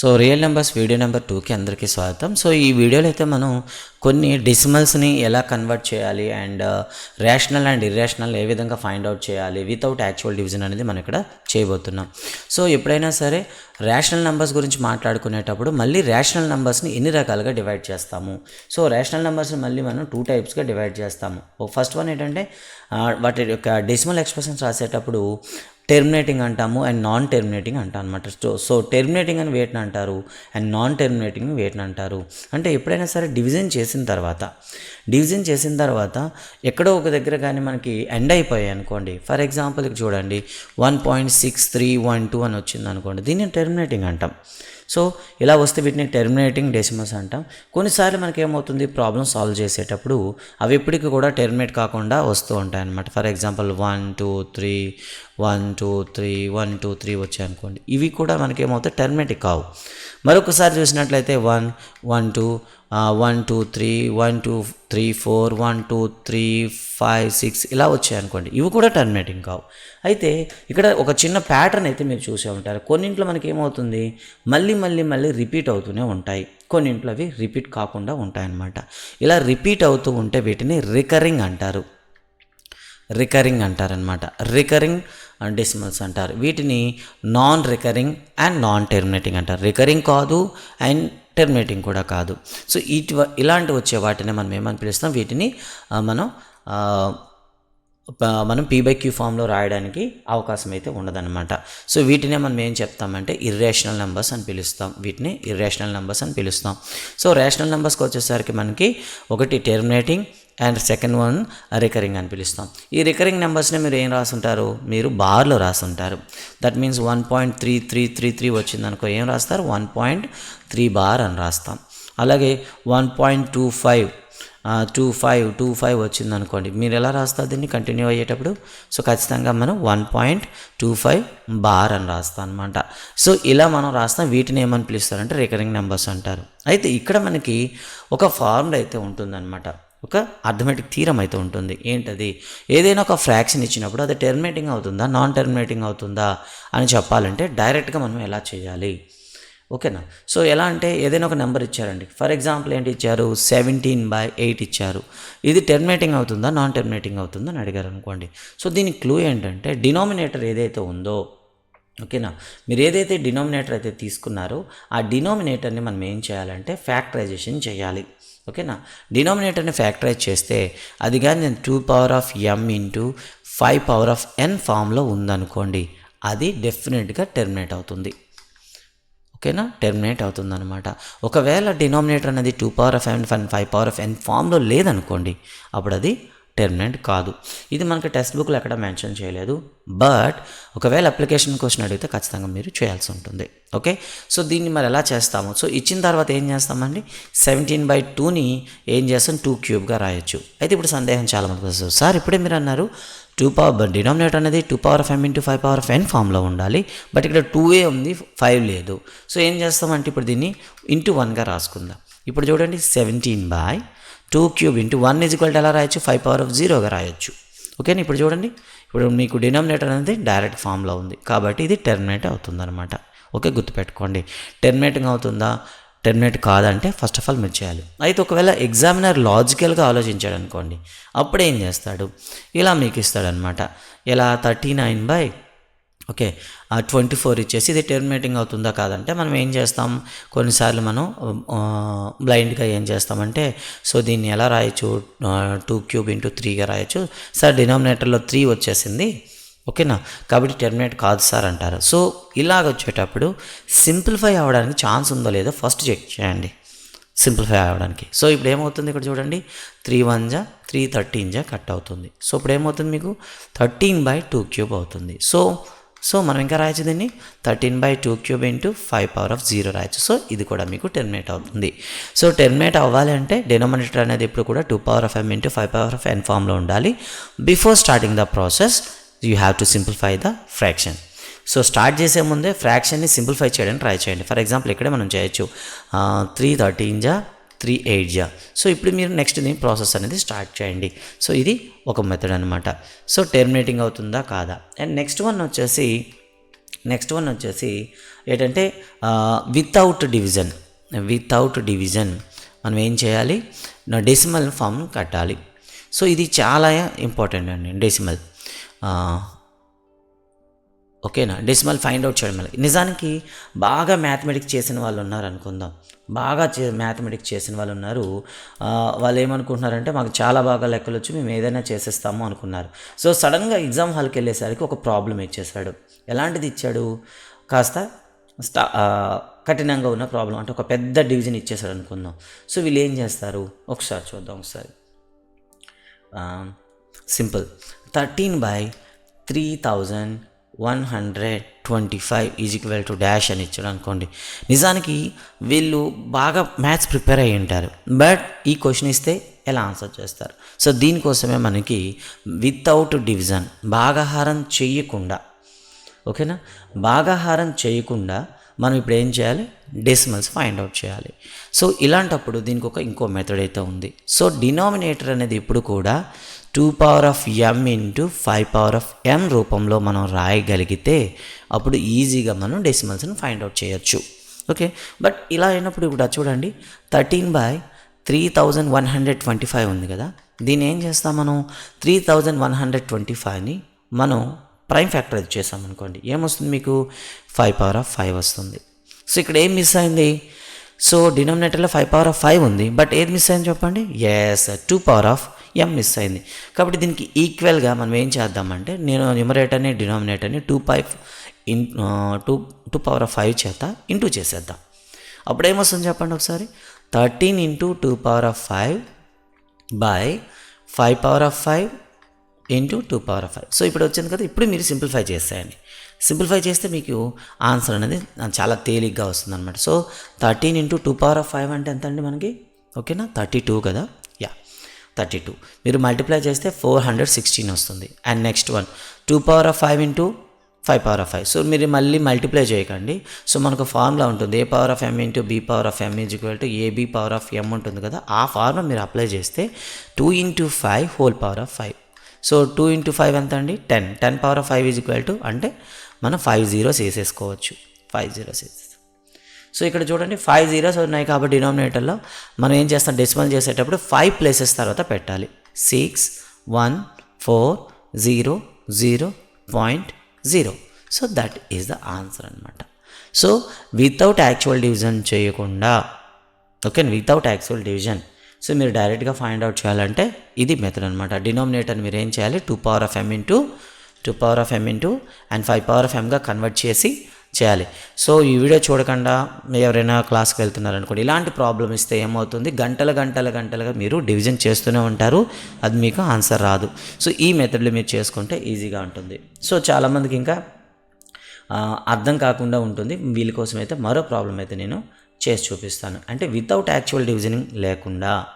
So real numbers video number టూకి అందరికీ స్వాగతం. సో ఈ వీడియోలో అయితే మనం కొన్ని డెసిమల్స్ని ఎలా కన్వర్ట్ చేయాలి అండ్ రేషనల్ అండ్ ఇర్రేషనల్ ఏ విధంగా ఫైండ్ అవుట్ చేయాలి వితౌట్ యాక్చువల్ డివిజన్ అనేది మనం ఇక్కడ చేయబోతున్నాం. సో ఎప్పుడైనా సరే రేషనల్ నెంబర్స్ గురించి మాట్లాడుకునేటప్పుడు మళ్ళీ రేషనల్ నెంబర్స్ని ఎన్ని రకాలుగా డివైడ్ చేస్తాము? సో రేషనల్ నెంబర్స్ని మళ్ళీ మనం టూ టైప్స్గా డివైడ్ చేస్తాము. ఫస్ట్ వన్ ఏంటంటే uh, వాటి యొక్క డెసిమల్ ఎక్స్ప్రెషన్స్ రాసేటప్పుడు టెర్మినేటింగ్ అంటాము అండ్ నాన్ టెర్మినేటింగ్ అంటాం అనమాట సో సో టెర్మినేటింగ్ అని వేటిని అంటారు? అండ్ నాన్ టెర్మినేటింగ్ వేటిని అంటారు? అంటే ఎప్పుడైనా సరే డివిజన్ చేసిన తర్వాత డివిజన్ చేసిన తర్వాత ఎక్కడో ఒక దగ్గర కానీ మనకి ఎండ్ అయిపోయాయి అనుకోండి. ఫర్ ఎగ్జాంపుల్ చూడండి one point six three one two అని వచ్చింది అనుకోండి దీన్ని టెర్మినేటింగ్ అంటాం. సో ఇలా వస్తే వీటిని టెర్మినేటింగ్ డెసిమల్స్ అంటాం. కొన్నిసార్లు మనకి ఏమవుతుంది ప్రాబ్లమ్ సాల్వ్ చేసేటప్పుడు అవి ఎప్పటికీ కూడా టెర్మినేట్ కాకుండా వస్తూ ఉంటాయి అనమాట for example one two three one two three one two three వచ్చాయి అనుకోండి. ఇవి కూడా మనకి ఏమవుతాయి టెర్మినేటిక్ కావు. మరొకసారి చూసినట్లయితే one one two one two three one two three four one two three five six ఇలా వచ్చాయి అనుకోండి. ఇవి కూడా టర్మినేటింగ్ కావు. అయితే ఇక్కడ ఒక చిన్న ప్యాటర్న్ అయితే మీరు చూసే ఉంటారు. కొన్నింట్లో మనకి ఏమవుతుంది మళ్ళీ మళ్ళీ మళ్ళీ రిపీట్ అవుతూనే ఉంటాయి. కొన్నింట్లో అవి రిపీట్ కాకుండా ఉంటాయన్నమాట. ఇలా రిపీట్ అవుతూ ఉంటే వీటిని రికరింగ్ అంటారు. రికరింగ్ అంటారనమాట రికరింగ్ డెసిమల్స్ అంటారు. వీటిని non recurring and non terminating అంటారు. రికరింగ్ కాదు అండ్ టెర్మినేటింగ్ కూడా కాదు. సో ఇటు ఇలాంటి వచ్చే వాటిని మనం ఏమని పిలుస్తాం? వీటిని మనం మనం పీ బై క్యూ ఫామ్లో రాయడానికి అవకాశం అయితే ఉండదన్నమాట. సో వీటినే మనం ఏం చెప్తామంటే ఇర్రేషనల్ నెంబర్స్ అని పిలుస్తాం. వీటిని ఇర్రేషనల్ నెంబర్స్ అని పిలుస్తాం. సో రేషనల్ నెంబర్స్కి వచ్చేసరికి మనకి ఒకటి terminating and second one recurring అని పిలుస్తాం. ఈ రికరింగ్ నెంబర్స్ని మీరు ఏం రాసుంటారు? మీరు బార్లో రాసుంటారు. That means one point three three three three వచ్చిందనుకో ఏం రాస్తారు? వన్ పాయింట్ త్రీ బార్ అని రాస్తాం. అలాగే one point two five two five two five వచ్చింది అనుకోండి మీరు ఎలా రాస్తారు దీన్ని? కంటిన్యూ అయ్యేటప్పుడు? సో ఖచ్చితంగా మనం one point two five bar అని రాస్తాం అనమాట సో ఇలా మనం రాస్తాం. వీటిని ఏమని పిలుస్తారంటే రికరింగ్ నెంబర్స్ అంటారు. అయితే ఇక్కడ మనకి ఒక ఫార్ములా అయితే ఉంటుందన్నమాట. ఒక అర్థమెటిక్ థీరం అయితే ఉంటుంది. ఏంటది? ఏదైనా ఒక ఫ్రాక్షన్ ఇచ్చినప్పుడు అది టెర్మినేటింగ్ అవుతుందా? నాన్ టెర్మినేటింగ్ అవుతుందా? అని చెప్పాలంటే డైరెక్ట్గా మనం ఎలా చేయాలి? ఓకేనా సో ఎలా అంటే ఏదైనా ఒక నెంబర్ ఇచ్చారండి. ఫర్ ఎగ్జాంపుల్ ఏంటి ఇచ్చారు? సెవెంటీన్ బై ఎయిట్ ఇచ్చారు. ఇది టెర్మినేటింగ్ అవుతుందా? నాన్ టెర్మినేటింగ్ అవుతుందా? అని అడిగారు అనుకోండి. సో దీనికి క్లూ ఏంటంటే డినామినేటర్ ఏదైతే ఉందో ఓకేనా మీరు ఏదైతే డినామినేటర్ అయితే తీసుకున్నారో ఆ డినామినేటర్ని మనం ఏం చేయాలంటే ఫ్యాక్టరైజేషన్ చేయాలి. ఓకేనా? డినామినేటర్ని ఫ్యాక్టరైజ్ చేస్తే అది కానీ నేను two power of M into five power of N ఫామ్లో ఉందనుకోండి అది డెఫినెట్గా టెర్మినేట్ అవుతుంది. ఓకేనా? టెర్మినేట్ అవుతుందన్నమాట. ఒకవేళ డినామినేటర్ అనేది two power of N five five power of N ఫామ్లో లేదనుకోండి అప్పుడు అది టెర్మినెంట్ కాదు. ఇది మనకి టెక్స్ట్ బుక్లో ఎక్కడ మెన్షన్ చేయలేదు. బట్ ఒకవేళ అప్లికేషన్ క్వశ్చన్ అడిగితే ఖచ్చితంగా మీరు చేయాల్సి ఉంటుంది. ఓకే? సో దీన్ని మరి ఎలా చేస్తాము? సో ఇచ్చిన తర్వాత ఏం చేస్తామండి? సెవెంటీన్ బై టూని ఏం చేస్తాం? టూ క్యూబ్గా రాయొచ్చు. అయితే ఇప్పుడు సందేహం చాలా మంది వస్తుంది సార్ ఇప్పుడే మీరు అన్నారు టూ పవర్ డినామినేటర్ అనేది two power of into five power of N ఫామ్లో ఉండాలి. బట్ ఇక్కడ టూ ఏ ఉంది ఫైవ్ లేదు. సో ఏం చేస్తామంటే ఇప్పుడు దీన్ని ఇంటూ వన్గా రాసుకుందాం. ఇప్పుడు చూడండి seventeen by two cube into one is equal ఎలా రాయొచ్చు? ఫైవ్ పవర్ ఆఫ్ జీరోగా రాయొచ్చు. ఓకేనా? ఇప్పుడు చూడండి. ఇప్పుడు మీకు డినామినేటర్ అనేది డైరెక్ట్ ఫామ్లో ఉంది. కాబట్టి ఇది టెర్మినేట్ అవుతుందన్నమాట. ఓకే గుర్తుపెట్టుకోండి. టెర్మినేటింగ్ అవుతుందా? టెర్మినేట్ కాదంటే ఫస్ట్ ఆఫ్ ఆల్ మీరు చేయాలి. అయితే ఒకవేళ ఎగ్జామినర్ లాజికల్గా ఆలోచించాడు అనుకోండి అప్పుడు ఏం చేస్తాడు? ఇలా మీకు ఇస్తాడనమాట ఇలా థర్టీ నైన్ బై ఓకే ఆ ట్వంటీ ఫోర్ ఇచ్చేసి ఇది టెర్మినేటింగ్ అవుతుందా కాదంటే మనం ఏం చేస్తాం? కొన్నిసార్లు మనం బ్లైండ్గా ఏం చేస్తామంటే సో దీన్ని ఎలా రాయొచ్చు? టూ క్యూబ్ ఇంటూ త్రీగా రాయొచ్చు. సార్ డినామినేటర్లో త్రీ వచ్చేసింది. ఓకేనా? కాబట్టి టెర్మినేట్ కాదు సార్ అంటారు. సో ఇలాగ వచ్చేటప్పుడు సింప్లిఫై అవ్వడానికి ఛాన్స్ ఉందో లేదో ఫస్ట్ చెక్ చేయండి. సింప్లిఫై అవ్వడానికి. సో ఇప్పుడు ఏమవుతుంది ఇక్కడ చూడండి. త్రీ వన్ జా త్రీ థర్టీన్ జా కట్ అవుతుంది. సో ఇప్పుడు ఏమవుతుంది మీకు? థర్టీన్ బై టూ క్యూబ్ అవుతుంది. సో సో మనం ఇంకా రాయొచ్చు దీన్ని. Thirteen by two cube into five power of zero రాయొచ్చు. సో ఇది కూడా మీకు టెర్మినేట్ అవుతుంది. సో టెర్మినేట్ అవ్వాలి అంటే డెనోమినేటర్ అనేది ఎప్పుడు కూడా two power of M into five power of N ఫామ్లో ఉండాలి. Before starting the process you have to simplify the fraction. So start చేసే ముందే ఫ్రాక్షన్ని సింప్లిఫై చేయడానికి ట్రై చేయండి. ఫర్ ఎగ్జాంపుల్ ఇక్కడే మనం చేయొచ్చు. త్రీ థర్టీన్ జా త్రీ ఎయిట్ జా. సో ఇప్పుడు మీరు నెక్స్ట్ దీని ప్రాసెస్ అనేది స్టార్ట్ చేయండి. సో ఇది ఒక మెథడ్ అనమాట సో టెర్మినేటింగ్ అవుతుందా కాదా? అండ్ నెక్స్ట్ వన్ వచ్చేసి నెక్స్ట్ వన్ వచ్చేసి ఏంటంటే వితౌట్ డివిజన్ వితౌట్ డివిజన్ మనం ఏం చేయాలి? నా డెసిమల్ ఫామ్ కట్టాలి. సో ఇది చాలా ఇంపార్టెంట్ అండి డెసిమల్ ఓకేనా? డెసిమల్ ఫైండ్ అవుట్ చేయడం వల్ల నిజానికి బాగా మ్యాథమెటిక్స్ చేసిన వాళ్ళు ఉన్నారు అనుకుందాం. బాగా చే మ్యాథమెటిక్స్ చేసిన వాళ్ళు ఉన్నారు. వాళ్ళు ఏమనుకుంటున్నారంటే మాకు చాలా బాగా లెక్కలు వచ్చి మేము ఏదైనా చేసేస్తాము అనుకున్నారు. సో సడన్గా ఎగ్జామ్ హాల్కి వెళ్ళేసరికి ఒక ప్రాబ్లం ఇచ్చేసాడు. ఎలాంటిది ఇచ్చాడు? కాస్త స్టా కఠినంగా ఉన్న ప్రాబ్లం అంటే ఒక పెద్ద డివిజన్ ఇచ్చేసాడు అనుకుందాం. సో వీళ్ళు ఏం చేస్తారు? ఒకసారి చూద్దాం ఒకసారి. Simple. Thirteen by three thousand one hundred twenty five is equal to dash అని ఇచ్చాడు అనుకోండి. నిజానికి వీళ్ళు బాగా మ్యాథ్స్ ప్రిపేర్ అయ్యి ఉంటారు. బట్ ఈ క్వశ్చన్ ఇస్తే ఎలా ఆన్సర్ చేస్తారు? సో దీనికోసమే మనకి వితౌట్ డివిజన్ భాగాహారం చేయకుండా ఓకేనా? భాగాహారం చేయకుండా మనం ఇప్పుడు ఏం చేయాలి? డెసిమల్స్ ఫైండ్ అవుట్ చేయాలి. సో ఇలాంటప్పుడు దీనికి ఒక ఇంకో మెథడ్ అయితే ఉంది. సో డినామినేటర్ అనేది ఇప్పుడు కూడా two power of M into five power of M రూపంలో మనం రాయగలిగితే అప్పుడు ఈజీగా మనం డెసిమల్స్ని ఫైండ్ అవుట్ చేయొచ్చు. ఓకే? బట్ ఇలా అయినప్పుడు ఇప్పుడు చూడండి thirteen by three thousand one hundred twenty five ఉంది కదా? దీన్ని ఏం చేస్తాం మనం? Three thousand one hundred twenty ఫైవ్ని మనం ప్రైమ్ ఫ్యాక్టర్ చేసాం అనుకోండి. ఏమొస్తుంది మీకు? ఫైవ్ పవర్ ఆఫ్ ఫైవ్ వస్తుంది. సో ఇక్కడ ఏం మిస్ అయింది? సో డినామినేటర్లో ఫైవ్ పవర్ ఆఫ్ ఫైవ్ ఉంది. బట్ ఏది మిస్ అయింది చెప్పండి? Yes two power of M miss అయింది. కాబట్టి దీనికి ఈక్వల్గా మనం ఏం చేద్దామంటే నేను న్యూమరేటర్ని డినామినేటర్ని two five in two two power of five చేత ఇంటూ చేసేద్దాం. అప్పుడు ఏమొస్తుంది చెప్పండి ఒకసారి? Thirteen into two power of five by five power of five into two power of five so ఇప్పుడు వచ్చింది కదా ఇప్పుడు మీరు సింప్లిఫై చేసేయండి. సింప్లిఫై చేస్తే మీకు ఆన్సర్ అనేది చాలా తేలిగ్గా వస్తుంది అనమాట so thirteen into two power of five అంటే ఎంత అండి మనకి? ఓకేనా? థర్టీ టూ కదా? Thirty two. మీరు మల్టిప్లై చేస్తే ఫోర్ హండ్రెడ్ సిక్స్టీన్ వస్తుంది. And next one two power of five into five power of five. So మీరు మళ్ళీ మల్టిప్లై చేయకండి. సో మనకు ఫార్ములా ఉంటుంది. A power of M into B power of M is equal to AB power of M ఉంటుంది కదా ఆ formula మీరు apply చేస్తే two into five whole power of five. So two into five ఎంత అండి? Ten. Ten power of five is equal to అంటే మనం five zeros వేసేసుకోవచ్చు ఫైవ్ జీరోస్ వేసేసి సో ఇక్కడ చూడండి ఫైవ్ జీరోస్ ఉన్నాయి కాబట్టి డినామినేటర్లో మనం ఏం చేస్తాం డెసిమల్ చేసేటప్పుడు ఫైవ్ ప్లేసెస్ తర్వాత పెట్టాలి. Six one four zero zero point zero so that is the answer అనమాట సో వితౌట్ యాక్చువల్ డివిజన్ చేయకుండా okay without actual division so మీరు డైరెక్ట్గా ఫైండ్ అవుట్ చేయాలంటే ఇది మెథడ్ అనమాట డినామినేటర్ మీరు ఏం చేయాలి? Two power of M into two power of M into and five power of ఎమ్గా convert చేసి చేయాలి. సో ఈ వీడియో చూడకుండా ఎవరైనా క్లాస్కి వెళ్తున్నారనుకోండి ఇలాంటి ప్రాబ్లం ఇస్తే ఏమవుతుంది? గంటల గంటల గంటలుగా మీరు డివిజన్ చేస్తూనే ఉంటారు. అది మీకు ఆన్సర్ రాదు. సో ఈ మెథడ్లో మీరు చేసుకుంటే ఈజీగా ఉంటుంది. సో చాలామందికి ఇంకా అర్థం కాకుండా ఉంటుంది. వీళ్ళ కోసం అయితే మరో ప్రాబ్లం అయితే నేను చేసి చూపిస్తాను. అంటే వితౌట్ యాక్చువల్ డివిజనింగ్ లేకుండా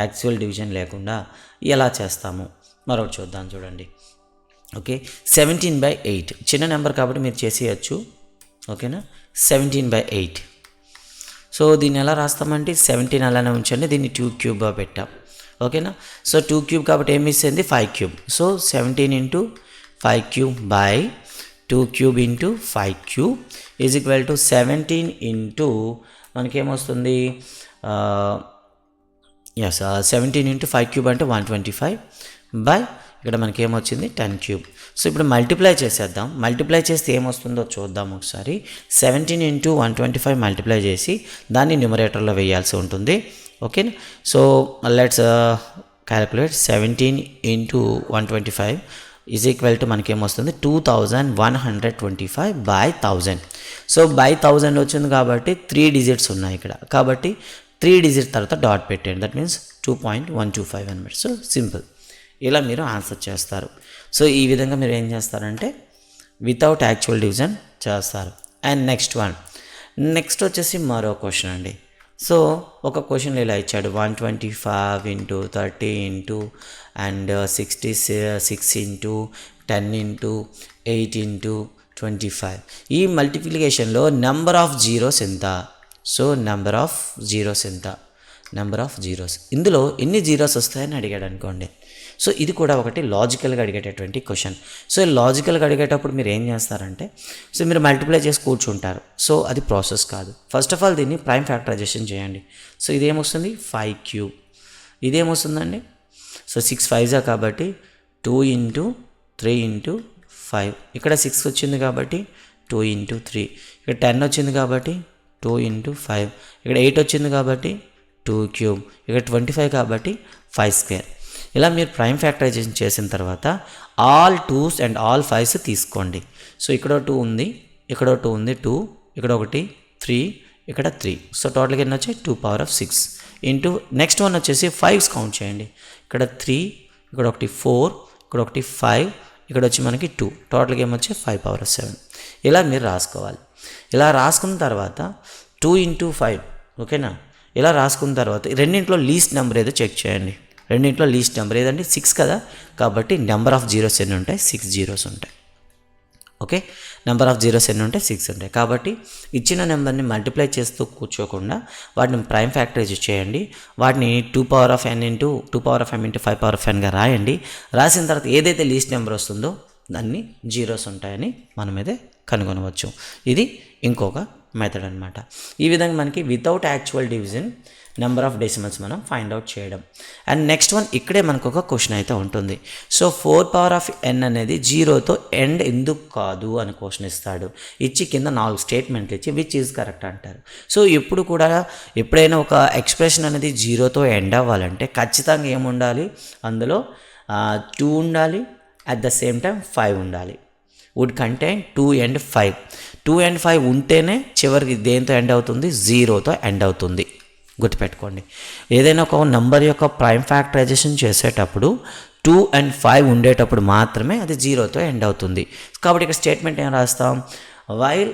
యాక్చువల్ డివిజన్ లేకుండా ఎలా చేస్తాము? మరొకటి చూద్దాం చూడండి. ఓకే? సెవెంటీన్ బై ఎయిట్ చిన్న నెంబర్ కాబట్టి మీరు చేసేయచ్చు. ఓకేనా? సెవెంటీన్ బై ఎయిట్ సో దీన్ని ఎలా రాస్తామంటే సెవెంటీన్ అలానే ఉంచండి. దీన్ని టూ క్యూబ్గా పెట్టాం. ఓకేనా? సో టూ క్యూబ్ కాబట్టి ఏం ఇస్తుంది five cube so seventeen into five cube by two cube into five cube is equal to seventeen into మనకేమొస్తుంది? Yes seventeen into five cube అంటే వన్ ట్వంటీ ఫైవ్ బై ఇక్కడ మనకి ఏమొచ్చింది ten cube. So ఇప్పుడు multiply చేసేద్దాం. Multiply చేస్తే ఏమొస్తుందో చూద్దాం ఒకసారి. Seventeen into one twenty five multiply చేసి దాన్ని న్యూమరేటర్లో వేయాల్సి ఉంటుంది. Okay so let's calculate seventeen into one twenty five is equal to మనకి ఏమొస్తుంది two thousand one hundred twenty five by thousand. So by thousand వచ్చింది కాబట్టి త్రీ డిజిట్స్ ఉన్నాయి ఇక్కడ. కాబట్టి త్రీ డిజిట్ తర్వాత డాట్ పెట్టండి that means two point one two five అనమాట సో సింపుల్. ఇలా మీరు ఆన్సర్ చేస్తారు. సో ఈ విధంగా మీరు ఏం చేస్తారంటే వితౌట్ యాక్చువల్ డివిజన్ చేస్తారు. అండ్ నెక్స్ట్ వన్ నెక్స్ట్ వచ్చేసి మరో క్వశ్చన్ అండి. సో ఒక క్వశ్చన్ ఇలా ఇచ్చాడు. One twenty five into thirty into and sixty six into ten into eight into twenty five ఈ మల్టిప్లికేషన్లో నెంబర్ ఆఫ్ జీరోస్ ఎంత? సో నెంబర్ ఆఫ్ జీరోస్ ఎంత? నెంబర్ ఆఫ్ జీరోస్ ఇందులో ఎన్ని జీరోస్ వస్తాయని అడిగాడు అనుకోండి. సో ఇది కూడా ఒకటి లాజికల్గా అడిగేటటువంటి క్వశ్చన్. సో లాజికల్గా అడిగేటప్పుడు మీరు ఏం చేస్తారంటే సో మీరు మల్టిప్లై చేసి కూర్చుంటారు. సో అది ప్రాసెస్ కాదు. ఫస్ట్ ఆఫ్ ఆల్ దీన్ని ప్రైమ్ ఫ్యాక్టరైజేషన్ చేయండి. So ఇదేమొస్తుంది? Five cube. ఇదేమొస్తుందండి? So six ఫైవ్జా కాబట్టి two into three into five. ఇక్కడ సిక్స్ వచ్చింది కాబట్టి టూ ఇంటూ త్రీ. ఇక్కడ టెన్ వచ్చింది కాబట్టి టూ ఇంటూ ఫైవ్. ఇక్కడ ఎయిట్ వచ్చింది కాబట్టి టూ క్యూబ్. ఇక్కడ ట్వంటీ ఫైవ్ కాబట్టి ఫైవ్ స్క్వేర్. ఇలా మీరు ప్రైమ్ ఫ్యాక్టరైజేషన్ చేసిన తర్వాత all twos and all fives తీసుకోండి. సో ఇక్కడ టూ ఉంది ఇక్కడ టూ ఉంది టూ ఇక్కడ ఒకటి త్రీ ఇక్కడ త్రీ సో టోటల్గా ఎన్ని వచ్చాయి? Two power of six into next one వచ్చేసి ఫైవ్స్ కౌంట్ చేయండి. ఇక్కడ త్రీ ఇక్కడ ఒకటి ఫోర్ ఇక్కడ ఒకటి ఫైవ్ ఇక్కడ వచ్చి మనకి టూ టోటల్గా ఏమొచ్చి ఫైవ్ పవర్ ఆఫ్ సెవెన్ ఇలా మీరు రాసుకోవాలి. ఇలా రాసుకున్న తర్వాత టూ ఇంటూ ఫైవ్ ఓకేనా ఇలా రాసుకున్న తర్వాత రెండింటిలో లీస్ట్ నెంబర్ ఏదో చెక్ చేయండి. రెండింటిలో లీస్ట్ నెంబర్ ఏదంటే సిక్స్ కదా? కాబట్టి నెంబర్ ఆఫ్ జీరోస్ ఎన్ని ఉంటాయి? సిక్స్ జీరోస్ ఉంటాయి. ఓకే? నెంబర్ ఆఫ్ జీరోస్ ఎన్ని ఉంటాయి? సిక్స్ ఉంటాయి. కాబట్టి ఇచ్చిన నెంబర్ని మల్టిప్లై చేస్తూ కూర్చోకుండా వాటిని ప్రైమ్ ఫ్యాక్టరైజ్ చేయండి. వాటిని two power of n into two power of n into five power of ఎన్గా రాయండి. రాసిన తర్వాత ఏదైతే లీస్ట్ నెంబర్ వస్తుందో దాన్ని జీరోస్ ఉంటాయని మనం అయితే కనుగొనవచ్చు. ఇది ఇంకొక మెథడ్ అనమాట ఈ విధంగా మనకి without actual division number of decimals మనం ఫైండ్ అవుట్ చేయడం. అండ్ నెక్స్ట్ వన్ ఇక్కడే మనకు ఒక క్వశ్చన్ అయితే ఉంటుంది. So four power of n అనేది జీరోతో ఎండ్ ఎందుకు కాదు అని క్వశ్చన్ ఇస్తాడు. ఇచ్చి కింద నాలుగు స్టేట్మెంట్లు ఇచ్చి విచ్ ఈజ్ కరెక్ట్ అంటారు. సో ఎప్పుడు కూడా ఎప్పుడైనా ఒక ఎక్స్ప్రెషన్ అనేది జీరోతో ఎండ్ అవ్వాలంటే ఖచ్చితంగా ఏముండాలి అందులో టూ ఉండాలి at the same time five ఉండాలి. Would contain two and five two and five ఉంటేనే చివరికి దేంతో ఎండ్ అవుతుంది? జీరోతో ఎండ్ అవుతుంది. గుర్తుపెట్టుకోండి. ఏదైనా ఒక నంబర్ యొక్క ప్రైమ్ ఫ్యాక్టరైజేషన్ చేసేటప్పుడు టూ అండ్ ఫైవ్ ఉండేటప్పుడు మాత్రమే అది జీరోతో ఎండ్ అవుతుంది. కాబట్టి ఇక్కడ స్టేట్మెంట్ ఏం రాస్తాం? While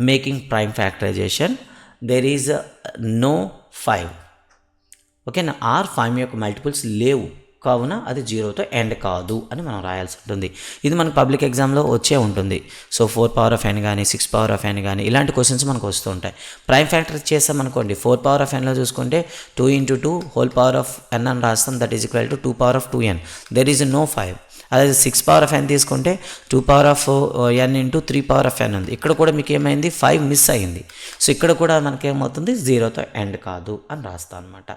making prime factorization there is no five ఓకేనా? ఆర్ ఫైవ్ యొక్క మల్టిపుల్స్ లేవు. కావున అది జీరోతో ఎండ్ కాదు అని మనం రాయాల్సి ఉంటుంది. ఇది మనకు పబ్లిక్ ఎగ్జామ్లో వచ్చే ఉంటుంది. So four power of n కానీ సిక్స్ పవర్ ఆఫ్ ఎన్ కానీ ఇలాంటి క్వశ్చన్స్ మనకు వస్తూ ఉంటాయి. ప్రైమ్ ఫ్యాక్టర్ చేసామనుకోండి ఫోర్ పవర్ ఆఫ్ ఎన్లో చూసుకుంటే two into two whole power of n అని రాస్తాం that is equal to two power of two n. There is no five. అదే సిక్స్ పవర్ ఆఫ్ ఎన్ తీసుకుంటే two power of n into three power of n ఉంది. ఇక్కడ కూడా మీకు ఏమైంది? Five miss అయింది. సో ఇక్కడ కూడా మనకి ఏమవుతుంది జీరోతో ఎండ్ కాదు అని రాస్తాం అనమాట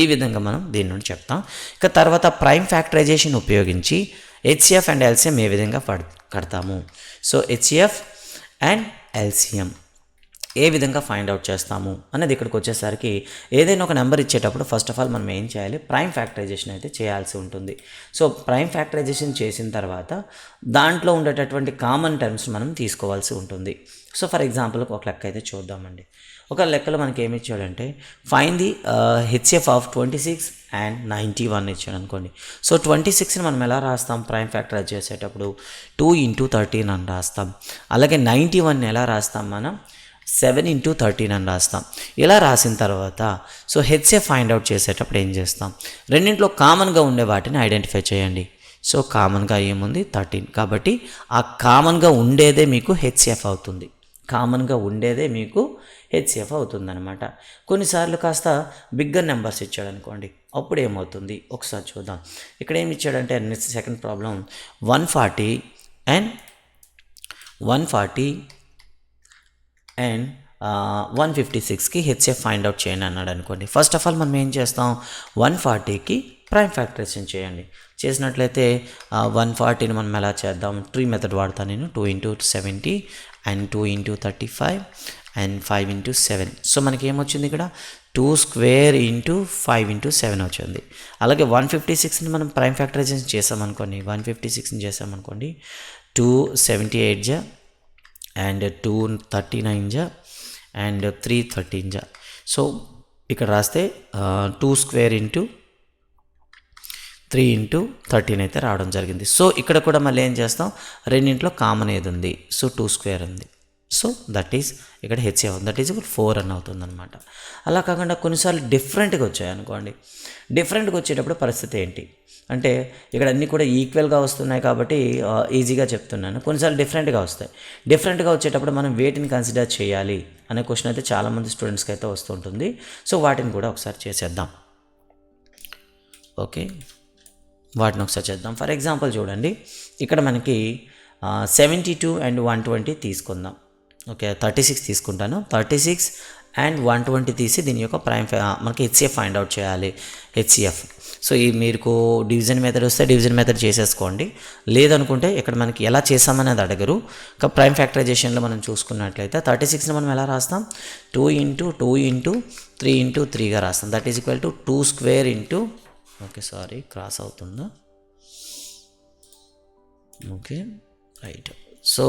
ఈ విధంగా మనం దీని నుండి చెప్తాం. ఇక తర్వాత ప్రైమ్ ఫ్యాక్టరైజేషన్ ఉపయోగించి హెచ్సిఎఫ్ అండ్ ఎల్సిఎం ఏ విధంగా పడ్ కడతాము? సో హెచ్సిఎఫ్ అండ్ ఎల్సిఎం ఏ విధంగా ఫైండ్ అవుట్ చేస్తాము అనేది ఇక్కడికి వచ్చేసరికి ఏదైనా ఒక నెంబర్ ఇచ్చేటప్పుడు ఫస్ట్ ఆఫ్ ఆల్ మనం ఏం చేయాలి? ప్రైమ్ ఫ్యాక్టరైజేషన్ అయితే చేయాల్సి ఉంటుంది. సో ప్రైమ్ ఫ్యాక్టరైజేషన్ చేసిన తర్వాత దాంట్లో ఉండేటటువంటి కామన్ టర్మ్స్ మనం తీసుకోవాల్సి ఉంటుంది. సో ఫర్ ఎగ్జాంపుల్ ఒక లెక్క అయితే చూద్దామండి. ఒక లెక్కలో మనకి ఏమి ఇచ్చాడంటే find the HF of twenty six and ninety one ఇచ్చాడు అనుకోండి. సో ట్వంటీ సిక్స్ని మనం ఎలా రాస్తాం? ప్రైమ్ ఫ్యాక్టరైజ్ చేసేటప్పుడు టూ ఇంటూ థర్టీన్ అని రాస్తాం. అలాగే నైంటీ వన్ ఎలా రాస్తాం మనం? సెవెన్ ఇంటూ థర్టీన్ అని రాస్తాం. ఇలా రాసిన తర్వాత సో హెచ్ఎఫ్ ఫైండ్ అవుట్ చేసేటప్పుడు ఏం చేస్తాం? రెండింట్లో కామన్గా ఉండే వాటిని ఐడెంటిఫై చేయండి. సో కామన్గా ఏముంది? థర్టీన్. కాబట్టి ఆ కామన్గా ఉండేదే మీకు హెచ్ఎఫ్ అవుతుంది. కామన్గా ఉండేదే మీకు హెచ్ఎఫ్ అవుతుందనమాట కొన్నిసార్లు కాస్త బిగ్గర్ నెంబర్స్ ఇచ్చాడు అనుకోండి అప్పుడు ఏమవుతుంది? ఒకసారి చూద్దాం. ఇక్కడ ఏమి ఇచ్చాడంటే second problem one forty and one forty and one fifty సిక్స్కి హెచ్ఎఫ్ ఫైండ్ అవుట్ చేయండి అన్నాడు అనుకోండి. ఫస్ట్ ఆఫ్ ఆల్ మనం ఏం చేస్తాం? వన్ ఫార్టీకి ప్రైమ్ ఫ్యాక్టరైజేషన్ చేయండి. చేసినట్లయితే వన్ ఫార్టీని మనం ఎలా చేద్దాం? ట్రీ మెథడ్ వాడతాను నేను. Two into seventy and two into thirty five and five into seven so మనకి ఏమొచ్చింది ఇక్కడ? Two square into five into seven వచ్చింది. అలాగే వన్ ఫిఫ్టీ సిక్స్ని మనం ప్రైమ్ ఫ్యాక్టరైజేషన్ చేసామనుకోండి వన్ ఫిఫ్టీ సిక్స్ని చేసామనుకోండి టూ సెవెంటీ ఎయిట్ జా అండ్ టూ థర్టీ నైన్ జా అండ్ త్రీ థర్టీన్ జా. సో ఇక్కడ రాస్తే two square into three into thirteen అయితే రావడం జరిగింది. సో ఇక్కడ కూడా మళ్ళీ ఏం చేస్తాం? రెండింటిలో కామన్ ఏది ఉంది? సో టూ స్క్వేర్ ఉంది. సో దట్ ఈస్ ఇక్కడ హెచ్ఏ దట్ ఈజ్ ఫోర్ అని అవుతుంది అనమాట అలా కాకుండా కొన్నిసార్లు డిఫరెంట్గా వచ్చాయి అనుకోండి డిఫరెంట్గా వచ్చేటప్పుడు పరిస్థితి ఏంటి? అంటే ఇక్కడ అన్నీ కూడా ఈక్వల్గా వస్తున్నాయి కాబట్టి ఈజీగా చెప్తున్నాను. కొన్నిసార్లు డిఫరెంట్గా వస్తాయి. డిఫరెంట్గా వచ్చేటప్పుడు మనం వేటిని కన్సిడర్ చేయాలి అనే క్వశ్చన్ అయితే చాలామంది స్టూడెంట్స్కి అయితే వస్తుంటుంది సో వాటిని కూడా ఒకసారి చేసేద్దాం. ఓకే వాటిని ఒకసారి చేద్దాం. ఫర్ ఎగ్జాంపుల్ చూడండి. ఇక్కడ మనకి seventy two and one twenty తీసుకుందాం. ఓకే థర్టీ సిక్స్ తీసుకుంటాను. Thirty six and one twenty తీసి దీని యొక్క ప్రైమ్ మనకి హెచ్సిఎఫ్ ఫైండ్ అవుట్ చేయాలి. హెచ్సిఎఫ్ సో ఈ మీకు డివిజన్ మెథడ్ వస్తే డివిజన్ మెథడ్ చేసేసుకోండి. లేదనుకుంటే ఇక్కడ మనకి ఎలా చేసామనేది అడగరు. ఇంకా ప్రైమ్ ఫ్యాక్టరైజేషన్లో మనం చూసుకున్నట్లయితే థర్టీ సిక్స్ని మనం ఎలా రాస్తాం? Two into two into three into త్రీగా రాస్తాం. That is equal to two square into okay sorry cross అవుతుందా? ఓకే రైట్ సో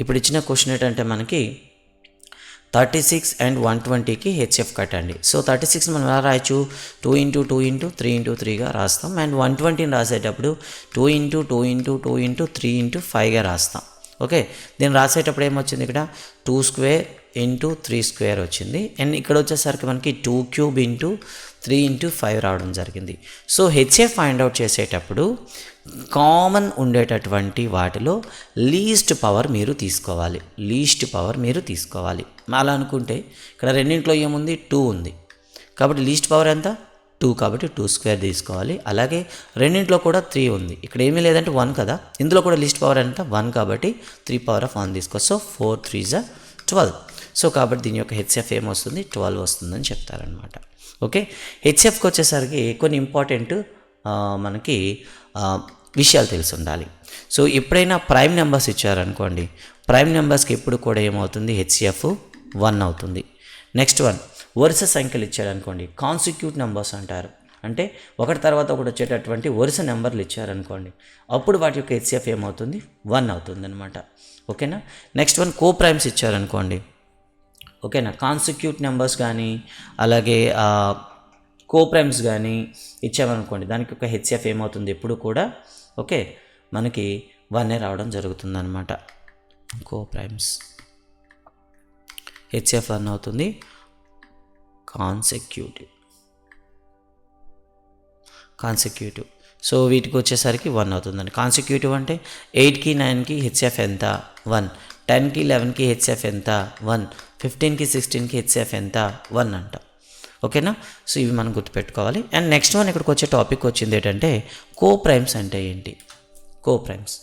ఇప్పుడు ఇచ్చిన క్వశ్చన్ ఏంటంటే మనకి థర్టీ సిక్స్ అండ్ వన్ ట్వంటీకి హెచ్ఎఫ్ కట్టండి. సో థర్టీ సిక్స్ మనం ఎలా రాయొచ్చు? Two into two into three into త్రీగా రాస్తాం. అండ్ వన్ ట్వంటీని రాసేటప్పుడు two into two into two into three into ఫైవ్గా రాస్తాం. ఓకే? దీన్ని రాసేటప్పుడు ఏమొచ్చింది ఇక్కడ? Two square into three square వచ్చింది. అండ్ ఇక్కడ వచ్చేసరికి మనకి two cube into three into five రావడం జరిగింది. సో హెచ్ఎఫ్ ఫైండ్ అవుట్ చేసేటప్పుడు కామన్ ఉండేటటువంటి వాటిలో లీస్ట్ పవర్ మీరు తీసుకోవాలి. లీస్ట్ పవర్ మీరు తీసుకోవాలి. అలా అనుకుంటే ఇక్కడ రెండింటిలో ఏముంది? టూ ఉంది. కాబట్టి లీస్ట్ పవర్ ఎంత? టూ కాబట్టి టూ స్క్వేర్ తీసుకోవాలి. అలాగే రెండింటిలో కూడా త్రీ ఉంది. ఇక్కడ ఏమీ లేదంటే వన్ కదా. ఇందులో కూడా లీస్ట్ పవర్ ఎంత? వన్ కాబట్టి త్రీ పవర్ ఆఫ్ వన్ తీసుకోవచ్చు సో ఫోర్ త్రీ జా ట్వెల్వ్. సో కాబట్టి దీని యొక్క హెచ్ఎఫ్ ఏమొస్తుంది ట్వెల్వ్ వస్తుందని చెప్తారనమాట ఓకే? హెచ్ఎఫ్కి వచ్చేసరికి కొన్ని ఇంపార్టెంట్ మనకి విషయాలు తెలిసి ఉండాలి. సో ఎప్పుడైనా ప్రైమ్ నెంబర్స్ ఇచ్చారనుకోండి ప్రైమ్ నెంబర్స్కి ఎప్పుడు కూడా ఏమవుతుంది? హెచ్సిఎఫ్ వన్ అవుతుంది. నెక్స్ట్ వన్ వరుస సంఖ్యలు ఇచ్చారనుకోండి కాన్సిక్యూట్ నెంబర్స్ అంటారు. అంటే ఒకటి తర్వాత ఒకటి వచ్చేటటువంటి వరుస నెంబర్లు ఇచ్చారనుకోండి అప్పుడు వాటి యొక్క హెచ్సిఎఫ్ ఏమవుతుంది? వన్ అవుతుంది అనమాట ఓకేనా? నెక్స్ట్ వన్ కో ప్రైమ్స్ ఇచ్చారనుకోండి. ఓకేనా? కాన్సిక్యూట్ నెంబర్స్ కానీ అలాగే కో ప్రైమ్స్ కానీ ఇచ్చామనుకోండి దానికి ఒక హెచ్సిఎఫ్ ఏమవుతుంది? ఎప్పుడు కూడా ఓకే మనకి వన్నే రావడం జరుగుతుంది అనమాట కో ప్రైమ్స్ హెచ్ఎఫ్ వన్ అవుతుంది. కాన్సెక్యూటివ్ కాన్సెక్యూటివ్ సో వీటికి వచ్చేసరికి వన్ అవుతుందండి. కాన్సెక్యూటివ్ అంటే ఎయిట్కి నైన్కి హెచ్ఎఫ్ ఎంత? వన్ టెన్కి లెవెన్కి హెచ్ఎఫ్ ఎంత? వన్ ఫిఫ్టీన్కి సిక్స్టీన్కి హెచ్ఎఫ్ ఎంత? వన్ అంట. ఓకేనా సో ఇవి మనం గుర్తుపెట్టుకోవాలి. అండ్ నెక్స్ట్ వన్ ఇక్కడికి వచ్చే టాపిక్ వచ్చింది ఏంటంటే కో ప్రైమ్స్ అంటే ఏంటి? కో ప్రైమ్స్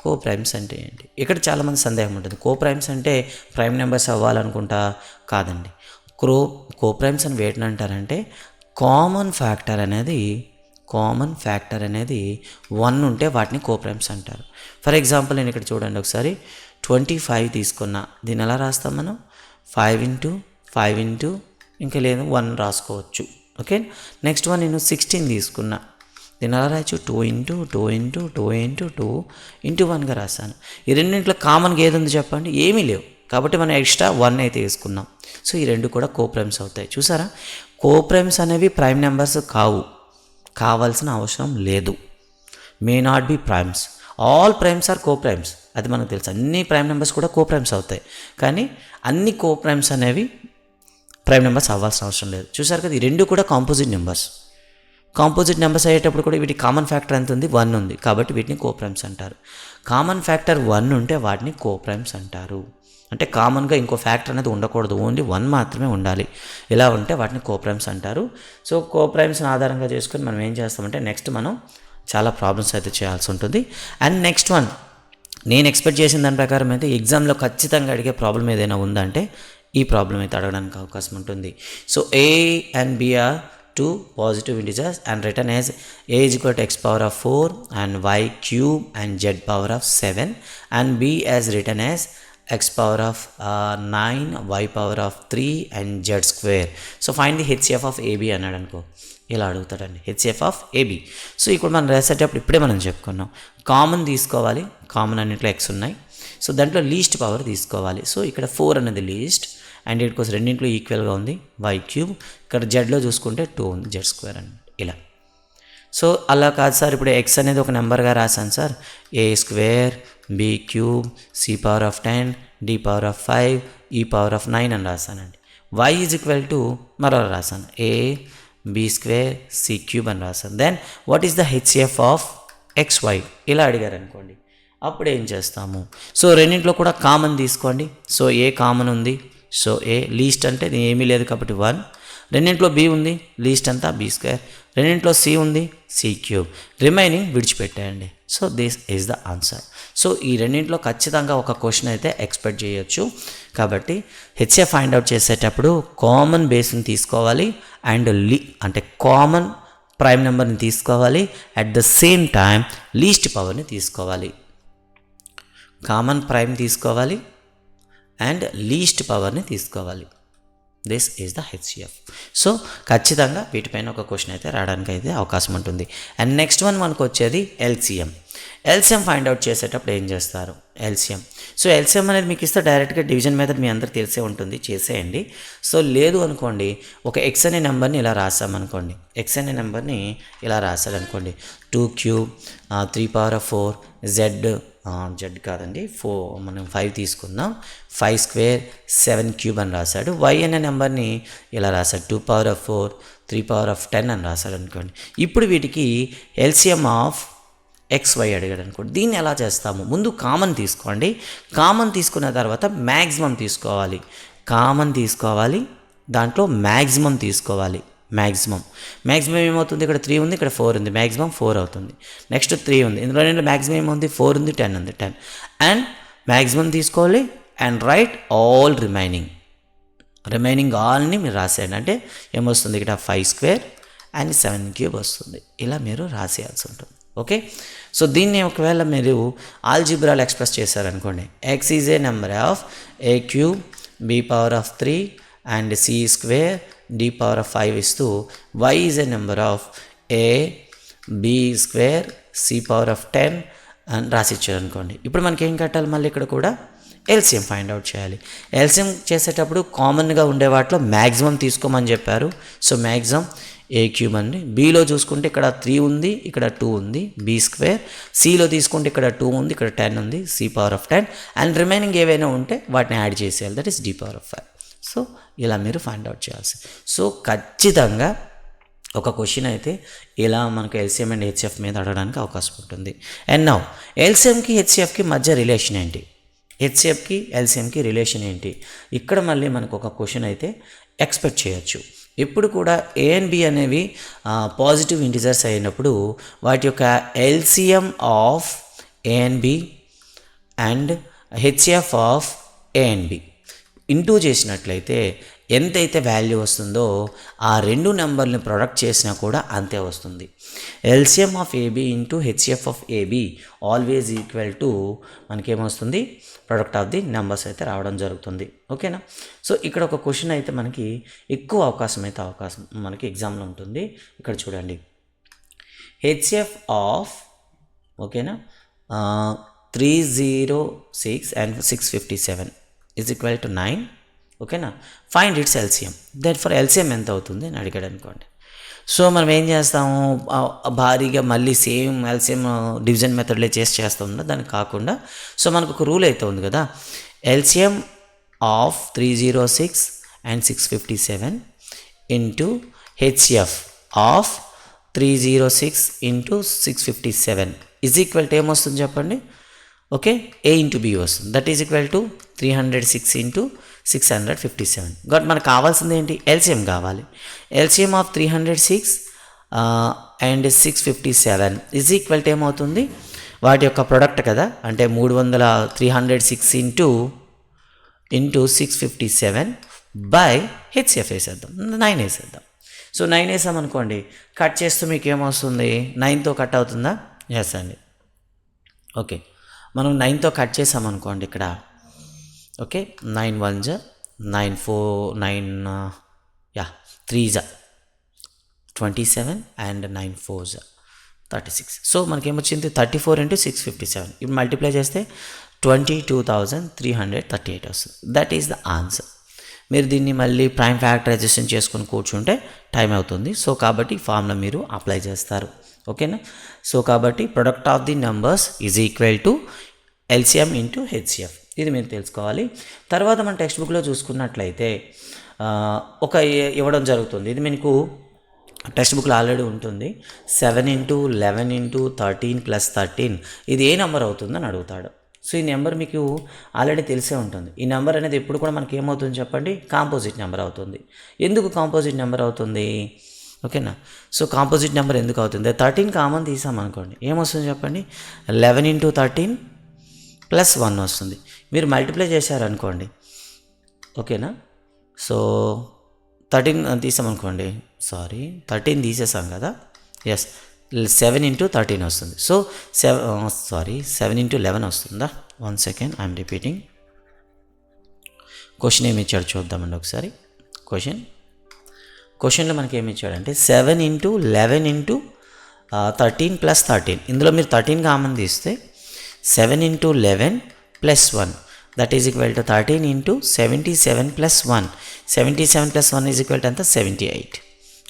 కో ప్రైమ్స్ అంటే ఏంటి? ఇక్కడ చాలామంది సందేహం ఉంటుంది. కో ప్రైమ్స్ అంటే ప్రైమ్ నెంబర్స్ అవ్వాలనుకుంటా కాదండి. క్రో కో ప్రైమ్స్ అని వేటిని అంటారంటే కామన్ ఫ్యాక్టర్ అనేది కామన్ ఫ్యాక్టర్ అనేది వన్ ఉంటే వాటిని కో ప్రైమ్స్ అంటారు. ఫర్ ఎగ్జాంపుల్ నేను ఇక్కడ చూడండి ఒకసారి. ట్వంటీ ఫైవ్ తీసుకున్నా దీన్ని ఎలా రాస్తాం మనం? ఫైవ్ ఇంటూ ఫైవ్ ఇంటూ ఇంకా లేదు వన్ రాసుకోవచ్చు. ఓకే? నెక్స్ట్ వన్ నేను సిక్స్టీన్ తీసుకున్నా. దీని అలా రాయొచ్చు two into two into two into two into వన్గా రాశాను. ఈ రెండింటిలో కామన్గా ఏది ఉంది చెప్పండి? ఏమీ లేవు. కాబట్టి మనం ఎక్స్ట్రా వన్ అయితే వేసుకున్నాం. సో ఈ రెండు కూడా కోప్రైమ్స్ అవుతాయి. చూసారా? కోప్రైమ్స్ అనేవి ప్రైమ్ నెంబర్స్ కావు. కావాల్సిన అవసరం లేదు. May not be primes all primes are co primes అది మనకు తెలుసు. అన్ని ప్రైమ్ నెంబర్స్ కూడా కో ప్రైమ్స్ అవుతాయి. కానీ అన్ని కో ప్రైమ్స్ అనేవి ప్రైమ్ నెంబర్స్ అవ్వాల్సిన అవసరం లేదు. చూసారు కదా? ఈ రెండు కూడా కాంపోజిట్ నెంబర్స్ కాంపోజిట్ నెంబర్స్ అయ్యేటప్పుడు కూడా వీటి కామన్ ఫ్యాక్టర్ ఎంత ఉంది? వన్ ఉంది. కాబట్టి వీటిని కోప్రైమ్స్ అంటారు. కామన్ ఫ్యాక్టర్ వన్ ఉంటే వాటిని కోప్రైమ్స్ అంటారు. అంటే కామన్గా ఇంకో ఫ్యాక్టర్ అనేది ఉండకూడదు. ఓన్లీ వన్ మాత్రమే ఉండాలి. ఇలా ఉంటే వాటిని కోప్రైమ్స్ అంటారు. సో కోప్రైమ్స్ని ఆధారంగా చేసుకొని మనం ఏం చేస్తామంటే నెక్స్ట్ మనం చాలా ప్రాబ్లమ్స్ అయితే చేయాల్సి ఉంటుంది. అండ్ నెక్స్ట్ వన్ నేను ఎక్స్పెక్ట్ చేసిన దాని ప్రకారం అయితే ఎగ్జామ్లో ఖచ్చితంగా అడిగే ప్రాబ్లం ఏదైనా ఉందంటే ఈ ప్రాబ్లం అయితే అడగడానికి అవకాశం ఉంటుంది. So A and B are two positive integers and written as A is equal to X power of four and Y cube and Z power of seven and B as written as X power of nine Y power of three and Z square so find the HCF of AB అన్నాడు అనుకో. ఇలా అడుగుతాడండి. HCF of AB so ఇప్పుడు మనం రాసేటప్పుడు ఇప్పుడే మనం చెప్పుకున్నాం. కామన్ తీసుకోవాలి. కామన్ అన్నింటిలో ఎక్స్ ఉన్నాయి. సో దాంట్లో లీస్ట్ పవర్ తీసుకోవాలి. సో ఇక్కడ ఫోర్ అనేది లీస్ట్ అండ్ ఇట్ కోసం రెండింటిలో ఈక్వల్గా ఉంది వై క్యూబ్. ఇక్కడ జెడ్లో చూసుకుంటే టూ ఉంది జెడ్ స్క్వేర్ అని ఇలా. సో అలా కాదు సార్ ఇప్పుడు ఎక్స్ అనేది ఒక నెంబర్గా రాశాను sir. A square b cube c power of ten d power of five e power of nine అని రాశానండి. వై ఈజ్ ఈక్వల్ టు మరో రాశాను. A b square c cube అని రాశాను. Then what is the HCF of x y ఇలా అడిగారు అనుకోండి. అప్పుడు ఏం చేస్తాము? సో రెండింటిలో కూడా కామన్ తీసుకోండి. సో ఏ కామన్ ఉంది? సో ఏ లీస్ట్ అంటే ఇది ఏమీ లేదు కాబట్టి వన్. రెండింట్లో బి ఉంది లీస్ట్ అంతా బి స్క్వేర్. రెండింట్లో సి ఉంది C cube. Remaining విడిచిపెట్టేయండి. So this is the answer. So ఈ రెండింటిలో ఖచ్చితంగా ఒక క్వశ్చన్ అయితే ఎక్స్పెక్ట్ చేయొచ్చు. కాబట్టి హెచ్ఏ ఫైండ్ అవుట్ చేసేటప్పుడు కామన్ బేస్ని తీసుకోవాలి అండ్ లీ అంటే కామన్ ప్రైమ్ నెంబర్ని తీసుకోవాలి. At the same time least పవర్ని తీసుకోవాలి. కామన్ ప్రైమ్ తీసుకోవాలి. అండ్ లీస్ట్ పవర్ని తీసుకోవాలి. This is the HCF so ఖచ్చితంగా వీటిపైన ఒక క్వశ్చన్ అయితే రావడానికి అయితే అవకాశం ఉంటుంది. అండ్ నెక్స్ట్ వన్ మనకు వచ్చేది ఎల్సిఎం ఎల్సిఎం ఫైండ్ అవుట్ చేసేటప్పుడు ఏం చేస్తారు? ఎల్సిఎం సో ఎల్సిఎం అనేది మీకు ఇస్తే డైరెక్ట్గా డివిజన్ మెథడ్ మీ అందరికి తెలిసే ఉంటుంది. చేసేయండి. సో లేదు అనుకోండి ఒక ఎక్స్ అనే నెంబర్ని ఇలా రాసామనుకోండి. ఎక్స్ అనే నెంబర్ని ఇలా రాశారనుకోండి two cube three power of four z z కాదండి. ఫోర్ మనం ఫైవ్ తీసుకుందాం. ఫైవ్ స్క్వేర్ సెవెన్ క్యూబ్ అని రాశాడు. వై అనే నెంబర్ని ఇలా రాశాడు. Two power of four three power of ten అని రాశాడు అనుకోండి ఇప్పుడు వీటికి ఎల్సిఎం ఆఫ్ ఎక్స్ వై అడిగాడు అనుకోండి దీన్ని ఎలా చేస్తాము? ముందు కామన్ తీసుకోండి. కామన్ తీసుకున్న తర్వాత మ్యాక్సిమం తీసుకోవాలి. కామన్ తీసుకోవాలి. దాంట్లో మ్యాక్సిమం తీసుకోవాలి. మ్యాక్సిమం మ్యాక్సిమం ఏమవుతుంది? ఇక్కడ త్రీ ఉంది ఇక్కడ ఫోర్ ఉంది. మ్యాక్సిమం ఫోర్ అవుతుంది. నెక్స్ట్ త్రీ ఉంది. ఇందులో రెండు మ్యాక్సిమం ఏముంది? ఫోర్ ఉంది టెన్ ఉంది. టెన్ అండ్ మ్యాక్సిమం తీసుకోవాలి. And write all remaining remaining ఆల్ని మీరు రాసేయండి. అంటే ఏమొస్తుంది? ఇక్కడ five square and seven cube వస్తుంది. ఇలా మీరు రాసేయాల్సి ఉంటుంది. ఓకే? సో దీన్ని ఒకవేళ మీరు ఆల్జిబ్రాలు ఎక్స్ప్రెస్ చేశారనుకోండి. X is a number of a cube b power of three and c square d power of five ఇస్తూ y is a number of a b square c power of ten అని రాసిచ్చారు అనుకోండి ఇప్పుడు మనకి ఏం కట్టాలి మళ్ళీ ఇక్కడ కూడా? ఎల్సిఎం ఫైండ్ అవుట్ చేయాలి. ఎల్సిఎం చేసేటప్పుడు కామన్గా ఉండే వాటిలో మ్యాక్సిమం తీసుకోమని చెప్పారు. సో మ్యాక్సిమం ఏ క్యూబ్ అండి. బీలో చూసుకుంటే ఇక్కడ త్రీ ఉంది ఇక్కడ టూ ఉంది బీ స్క్వేర్ సిలో తీసుకుంటే ఇక్కడ టూ ఉంది ఇక్కడ టెన్ ఉంది c power of ten and remaining ఏవైనా ఉంటే వాటిని యాడ్ చేసేయాలి. That is d power of five so ఇలా మీరు ఫైండ్ అవుట్ చేయాల్సి. సో ఖచ్చితంగా ఒక క్వశ్చన్ అయితే ఇలా మనకు ఎల్సిఎం అండ్ హెచ్ఎఫ్ మీద అడగడానికి అవకాశం ఉంటుంది. అండ్ నౌ ఎల్సిఎంకి హెచ్సిఎఫ్కి మధ్య రిలేషన్ ఏంటి? హెచ్సిఎఫ్కి ఎల్సిఎంకి రిలేషన్ ఏంటి? ఇక్కడ మళ్ళీ మనకు ఒక క్వశ్చన్ అయితే ఎక్స్పెక్ట్ చేయొచ్చు. ఎప్పుడు కూడా ఏ అండ్ బి అనేవి పాజిటివ్ ఇంటిజర్స్ అయినప్పుడు వాటి యొక్క LCM of a and b and HCF of a and b into చేసినట్లయితే ఎంతైతే వాల్యూ వస్తుందో ఆ రెండు నెంబర్ని ప్రొడక్ట్ చేసినా కూడా అంతే వస్తుంది. LCM of AB into HCF of AB always equal to మనకేమొస్తుంది? Product of the numbers అయితే రావడం జరుగుతుంది. ఓకేనా? సో ఇక్కడ ఒక క్వశ్చన్ అయితే మనకి ఎక్కువ అవకాశం అయితే అవకాశం మనకి ఎగ్జామ్లో ఉంటుంది. ఇక్కడ చూడండి. హెచ్ఎఫ్ ఆఫ్ ఓకేనా? Three zero six and six fifty seven is equal to nine. ఓకేనా? Find its LCM that for LCM ఎంత అవుతుంది అని అడిగాడు అనుకోండి. సో మనం ఏం చేస్తాము? భారీగా మళ్ళీ సేమ్ ఎల్సిఎం డివిజన్ మెథడ్లో చేసి చేస్తాం దానికి కాకుండా సో మనకు ఒక రూల్ అయితే ఉంది కదా? LCM of three zero six and six fifty seven into HF of three zero six into six fifty seven is equal to ఏమొస్తుంది చెప్పండి? ఓకే ఏ ఇంటూ బి వస్తుంది. That is equal to three hundred six into six hundred fifty seven. Gut మనకు కావాల్సింది ఏంటి? LCM కావాలి. LCM of three hundred six and six fifty seven. Is equal to ఏమవుతుంది? వాటి యొక్క ప్రొడక్ట్ కదా? అంటే మూడు వందల three hundred six into into six fifty seven by HF వేసేద్దాం. నైన్ వేసేద్దాం. సో నైన్ వేసామనుకోండి కట్ చేస్తూ మీకు ఏమొస్తుంది? నైన్తో కట్ అవుతుందా? ఎస్ అండి. ఓకే మనం నైన్తో కట్ చేసామనుకోండి ఇక్కడ. ఓకే? నైన్ వన్ జా నైన్ ఫోర్ నైన్ యా త్రీ జ. Twenty seven and nine four జ. Thirty six. So మనకేమొచ్చింది? Thirty four into six fifty seven. ఇప్పుడు మల్టిప్లై చేస్తే twenty two thousand three hundred thirty eight వస్తుంది. దట్ ఈస్ ద ఆన్సర్ మీరు దీన్ని మళ్ళీ ప్రైమ్ ఫ్యాక్టరైజేషన్ చేసుకొని కూర్చుంటే టైం అవుతుంది. సో కాబట్టి ఫామ్లో మీరు అప్లై చేస్తారు. ఓకేనా? సో కాబట్టి product of the numbers is equal to LCM into HCF ఇది మీరు తెలుసుకోవాలి. తర్వాత మన టెక్స్ట్ బుక్లో చూసుకున్నట్లయితే ఒక ఇవ్వడం జరుగుతుంది. ఇది మీకు టెక్స్ట్ బుక్లో ఆల్రెడీ ఉంటుంది. Seven into eleven into thirteen plus thirteen ఇది ఏ నెంబర్ అవుతుందని అడుగుతాడు. సో ఈ నెంబర్ మీకు ఆల్రెడీ తెలిసే ఉంటుంది. ఈ నెంబర్ అనేది ఎప్పుడు కూడా మనకి ఏమవుతుంది చెప్పండి? కాంపోజిట్ నెంబర్ అవుతుంది. ఎందుకు కాంపోజిట్ నెంబర్ అవుతుంది? ఓకేనా సో కాంపోజిట్ నెంబర్ ఎందుకు అవుతుంది? థర్టీన్ కామన్ తీసామనుకోండి. ఏమొస్తుంది చెప్పండి? Eleven into thirteen plus one వస్తుంది. మీరు మల్టిప్లై చేశారనుకోండి. ఓకేనా? సో థర్టీన్ తీసామనుకోండి. సారీ థర్టీన్ తీసేసాం కదా? ఎస్ సెవెన్ ఇంటూ థర్టీన్ వస్తుంది. So seven sorry seven into eleven వస్తుందా? One second I'm repeating question ఏమి ఇచ్చాడు చూద్దామండి ఒకసారి. క్వశ్చన్ క్వశ్చన్లో మనకి ఏమి ఇచ్చాడంటే seven into eleven into thirteen plus thirteen ఇందులో మీరు థర్టీన్ కామన్ తీస్తే seven into eleven plus one that is equal to thirteen into seventy seven plus one seventy seven plus one is equal to అంతా seventy eight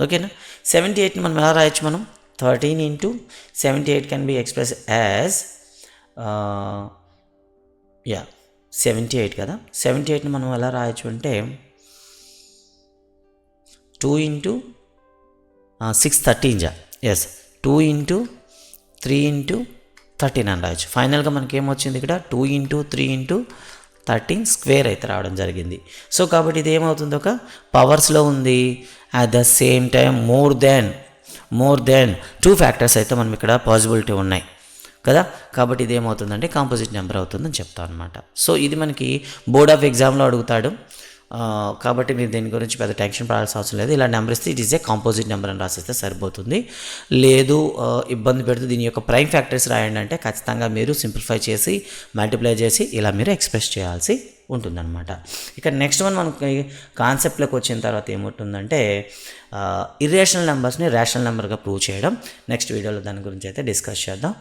ఓకేనా seventy ఎయిట్ని మనం ఎలా రాయొచ్చు మనం? Thirteen into seventy eight can be express as yeah seventy eight కదా? Seventy ఎయిట్ని మనం ఎలా రాయొచ్చు అంటే టూ ఇంటూ సిక్స్ థర్టీన్ జా? Yes two into three into thirteen అని రాయొచ్చు. ఫైనల్గా మనకి ఏమొచ్చింది ఇక్కడ? Two into three into thirteen square అయితే రావడం జరిగింది. సో కాబట్టి ఇది ఏమవుతుంది ఒక? పవర్స్లో ఉంది. At the same time more than more than two factors అయితే మనం ఇక్కడ పాసిబిలిటీ ఉన్నాయి. కదా? కాబట్టి ఇది ఏమవుతుందంటే కాంపోజిట్ నెంబర్ అవుతుందని చెప్తాను అనమాట సో ఇది మనకి బోర్డ్ ఆఫ్ ఎగ్జామ్లో అడుగుతాడు. కాబట్టి మీరు దీని గురించి పెద్ద టెన్షన్ పడాల్సిన అవసరం లేదు. ఇలా నెంబర్ ఇస్తే it is a composite number అని రాసిస్తే సరిపోతుంది. లేదు ఇబ్బంది పెడుతూ దీని యొక్క ప్రైమ్ ఫ్యాక్టర్స్ రాయండి అంటే ఖచ్చితంగా మీరు సింప్లిఫై చేసి మల్టిప్లై చేసి ఇలా మీరు ఎక్స్ప్రెస్ చేయాల్సి ఉంటుందన్నమాట. ఇక నెక్స్ట్ వన్ మనకి కాన్సెప్ట్లోకి వచ్చిన తర్వాత ఏముంటుందంటే ఇర్రేషనల్ నెంబర్స్ని రేషనల్ నెంబర్గా ప్రూవ్ చేయడం. నెక్స్ట్ వీడియోలో దాని గురించి అయితే డిస్కస్ చేద్దాం.